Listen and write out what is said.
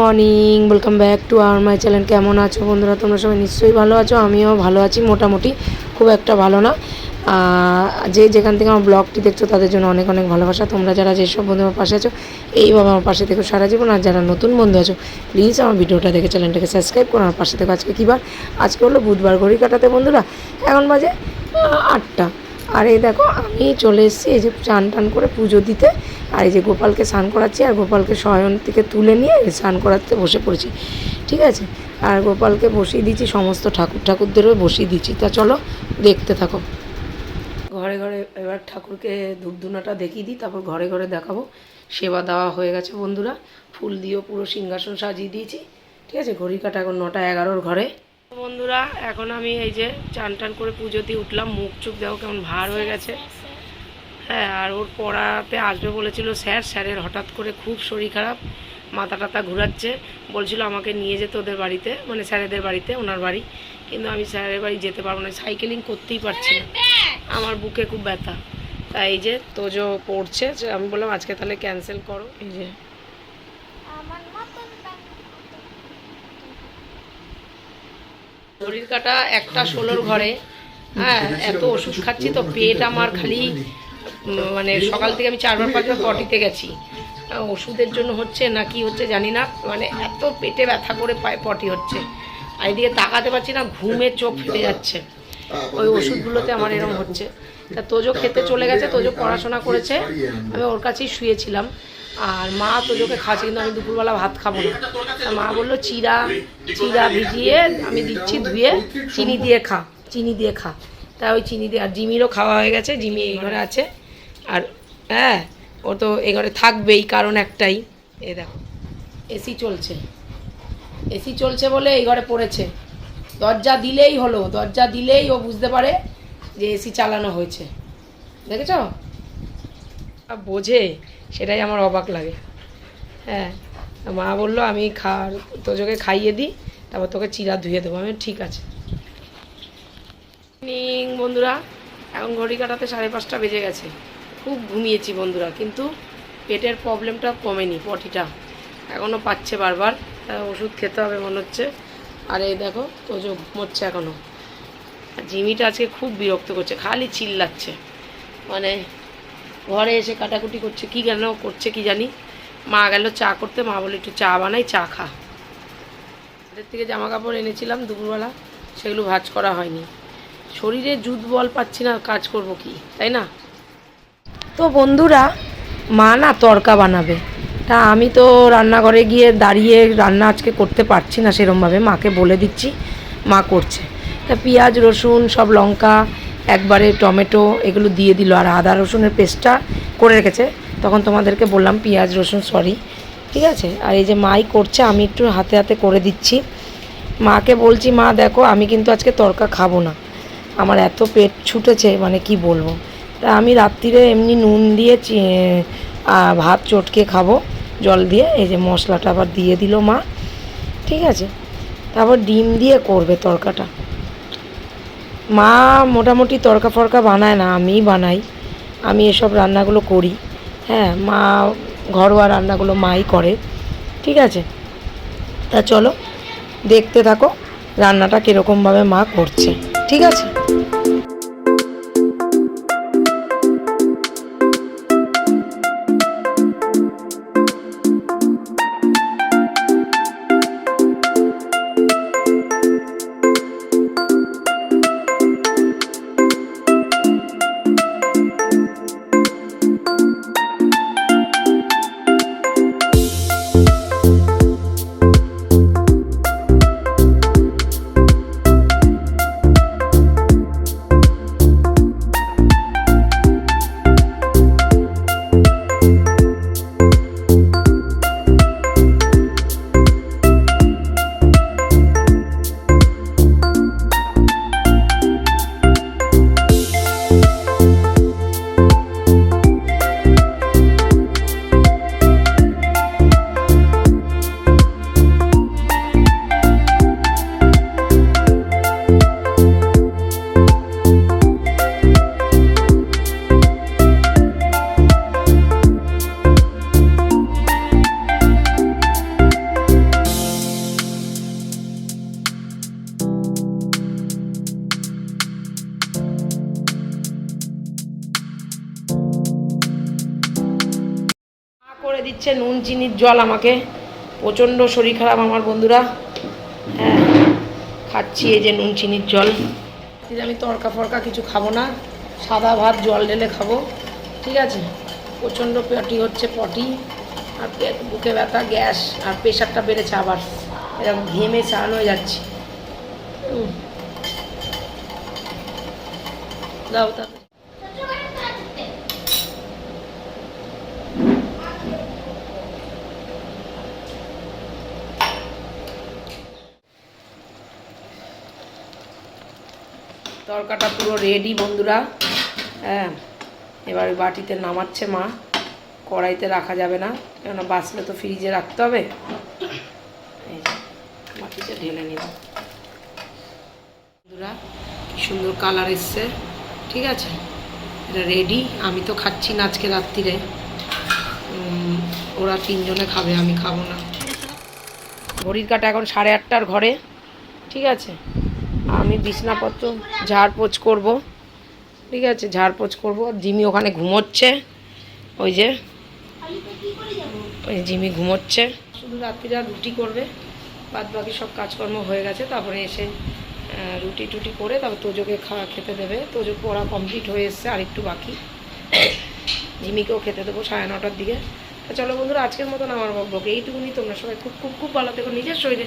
Morning welcome back to our my channel কেমন আছো বন্ধুরা? তোমরা সবাই নিশ্চয়ই ভালো আছো, আমিও ভালো আছি মোটামুটি, খুব একটা ভালো না। যে যেখান থেকে আমার ব্লগটি দেখছ, তাদের জন্য অনেক অনেক ভালোবাসা। তোমরা যারা যেসব বন্ধু আমার পাশে আছো এইভাবে আমার পাশে থেকে সারা জীবন। আর যারা নতুন বন্ধু আছো প্লিজ আমার ভিডিওটা দেখে চ্যানেলটাকে সাবস্ক্রাইব করো। আমার পাশে থেকে আজকে কী বার? আজকে হলো বুধবার, ঘড়ি কাটাতে বন্ধুরা, এখন বাজে আটটা। আর এই দেখো, আমি চলে এসেছি এই যে চান টান করে পুজো দিতে। আর এই যে গোপালকে স্নান করাচ্ছি, আর গোপালকে শয়ন থেকে তুলে নিয়ে স্নান করাতে বসে পড়েছি। ঠিক আছে? আর গোপালকে বসিয়ে দিচ্ছি সমস্ত ঠাকুর ঠাকুরদেরও বসিয়ে দিচ্ছি তা চলো, দেখতে থাকো। ঘরে ঘরে এবার ঠাকুরকে ধূপধুনাটা দেখিয়ে দিই, তারপর ঘরে ঘরে দেখাবো। সেবা দেওয়া হয়ে গেছে বন্ধুরা। ফুল দিয়েও পুরো সিংহাসন সাজিয়ে দিয়েছি। ঠিক আছে? ঘড়ি কাটা এখন নটা এগারোর ঘরে। বন্ধুরা, এখন আমি এই যে চান টান করে পুজো দিয়ে উঠলাম। মুখ চুখ দেখো কেমন ভার হয়ে গেছে। হ্যাঁ আর ওর পড়াতে আসবে বলেছিল স্যার। স্যারের হঠাৎ করে খুব শরীর খারাপ, মাথা টাথা ঘুরাচ্ছে। বলছিল আমাকে নিয়ে যেতে ওদের বাড়িতে মানে স্যারেদের বাড়িতে, ওনার বাড়ি। কিন্তু আমি স্যারের বাড়ি যেতে পারব না। সাইকেলিং করতেই পারছি না। আমার বুকে খুব ব্যথা। তাই যে তোজো পড়ছে। আমি বললাম, আজকে তাহলে ক্যান্সেল করো। এই যে শরীর কাটা একটা ষোলোর ঘরে। হ্যাঁ এত ওষুধ খাচ্ছি তো পেট আমার খালি মানে সকাল থেকে আমি চারবার, পাঁচবার পটিতে গেছি। ওষুধের জন্য হচ্ছে না কি হচ্ছে জানি না মানে এত পেটে ব্যথা করে পায় পটি হচ্ছে। আর এদিকে তাকাতে পারছি না, ঘুমে চোখ ফেটে যাচ্ছে। ওই ওষুধগুলোতে আমার এরকম হচ্ছে। তা তোজো খেতে চলে গেছে তোজো পড়াশোনা করেছে। আমি ওর কাছেই শুয়েছিলাম। আর মা তোজোকে খাচ্ছে কিন্তু আমি দুপুরবেলা ভাত খাব না। তা মা বলল চিরা চিরা ভিজিয়ে আমি দিচ্ছি ধুয়ে চিনি দিয়ে খা চিনি দিয়ে খা। তা ওই চিনি দিয়ে আর জিমিরও খাওয়া হয়ে গেছে জিমি এই ঘরে আছে। আর হ্যাঁ ও তো এ ঘরে থাকবেই কারণ একটাই। এ দেখো এসি চলছে। এসি চলছে বলে এই ঘরে পড়েছে। দরজা দিলেই হলো দরজা দিলেই ও বুঝতে পারে যে এসি চালানো হয়েছে। দেখেছ? বোঝে, সেটাই আমার অবাক লাগে। হ্যাঁ মা বলল, আমি খা, তোজোকে খাইয়ে দিই, তারপর তোকে চিরা ধুয়ে দেবো। আমি ঠিক আছে। বন্ধুরা। এখন ঘড়ি কাটাতে সাড়ে পাঁচটা বেজে গেছে। খুব ঘুমিয়েছি বন্ধুরা, কিন্তু পেটের প্রবলেমটা কমেনি পটিটা এখনও পাচ্ছে বারবার। ওষুধ খেতে হবে মনে হচ্ছে। আর এই দেখো, তোজো ঘুমোচ্ছে এখনও জিমিটা আজকে খুব বিরক্ত করছে, খালি চিল্লাচ্ছে। মানে ঘরে এসে কাটাকুটি করছে, কি কেন করছে কি জানি। মা গেল চা করতে, মা বলে, একটু চা বানাই, চা খা। ওদের থেকে জামা কাপড় এনেছিলাম দুপুরবেলা, সেগুলো ভাজ করা হয়নি। শরীরে জুত বল পাচ্ছি না, কাজ করব কি, তাই না? তো বন্ধুরা, মা না তরকা বানাবে। তা আমি তো রান্নাঘরে গিয়ে দাঁড়িয়ে রান্না আজকে করতে পারছি না সেরমভাবে, মাকে বলে দিচ্ছি, মা করছে। তা পেঁয়াজ, রসুন, সব লঙ্কা, একবারে টমেটো, এগুলো দিয়ে দিল। আর আদা রসুনের পেস্টটা করে রেখেছে। তখন তোমাদেরকে বললাম পেঁয়াজ, রসুন, সরি। ঠিক আছে? আর এই যে মাই করছে, আমি একটু হাতে হাতে করে দিচ্ছি। মাকে বলছি, মা, দেখো, আমি কিন্তু আজকে তরকা খাব না। আমার এত পেট ছুটেছে মানে কি বলব? তা আমি রাত্রিরে এমনি নুন দিয়ে ভাত চটকে খাব, জল দিয়ে। এই যে মশলাটা আবার দিয়ে দিল মা। ঠিক আছে? তারপর ডিম দিয়ে করবে তরকাটা। মা মোটামুটি তরকা ফরকা বানায় না, আমিই বানাই। আমি এসব রান্নাগুলো করি। হ্যাঁ মা ঘরোয়া রান্নাগুলো মাই করে। ঠিক আছে? তা চলো, দেখতে থাকো, রান্নাটা কীরকমভাবে মা করছে। ঠিক আছে? দিচ্ছে, নুন চিনির জল আমাকে। প্রচণ্ড শরীর খারাপ আমার বন্ধুরা। হ্যাঁ খাচ্ছি এই যে নুন, চিনির জল। আমি তরকা ফরকা কিছু খাব না। সাদা ভাত, জল ঢেলে খাব। ঠিক আছে? প্রচণ্ড পটি হচ্ছে পটি। আর বুকে ব্যথা, গ্যাস আর প্রেশারটা বেড়েছে আবার। এরকম ঘেমে চান হয়ে যাচ্ছে। উম। দাও তা তরকাটা পুরো রেডি বন্ধুরা। হ্যাঁ এবার বাটিতে নামাচ্ছে মা। কড়াইতে রাখা যাবে না, কেননা বাঁচলে তো ফ্রিজে রাখতে হবে। বাটিতে ঢেলে নিব বন্ধুরা, কি সুন্দর কালার এসছে, ঠিক আছে? এটা রেডি আমি তো খাচ্ছি না আজকে রাত্রিরে। ওরা তিনজনে খাবে, আমি খাব না। ঘড়ির কাটা এখন সাড়ে আটটার ঘরে, ঠিক আছে? আমি বিছনাপত্র, ঝাড়পোছ করব। ঠিক আছে, ঝাড়পোছ করব। জিমি ওখানে ঘুমোচ্ছে। ওই যে, ওই জিমি ঘুমোচ্ছে। শুধু রাত্রিরা রুটি করবে বাদ বাকি সব কাজকর্ম হয়ে গেছে। তারপরে এসে রুটি টুটি করে তারপর তোজোকে খাওয়া খেতে দেবে। তোজো পড়া কমপ্লিট হয়ে এসছে, আর একটু বাকি। জিমিকেও খেতে দেবো সাড়ে নটার দিকে। তা চলো বন্ধুরা, আজকের মতন আমার বকবক এইটুকুনি। তোমরা সবাই খুব খুব খুব ভালো থেকো। নিজের শরীরে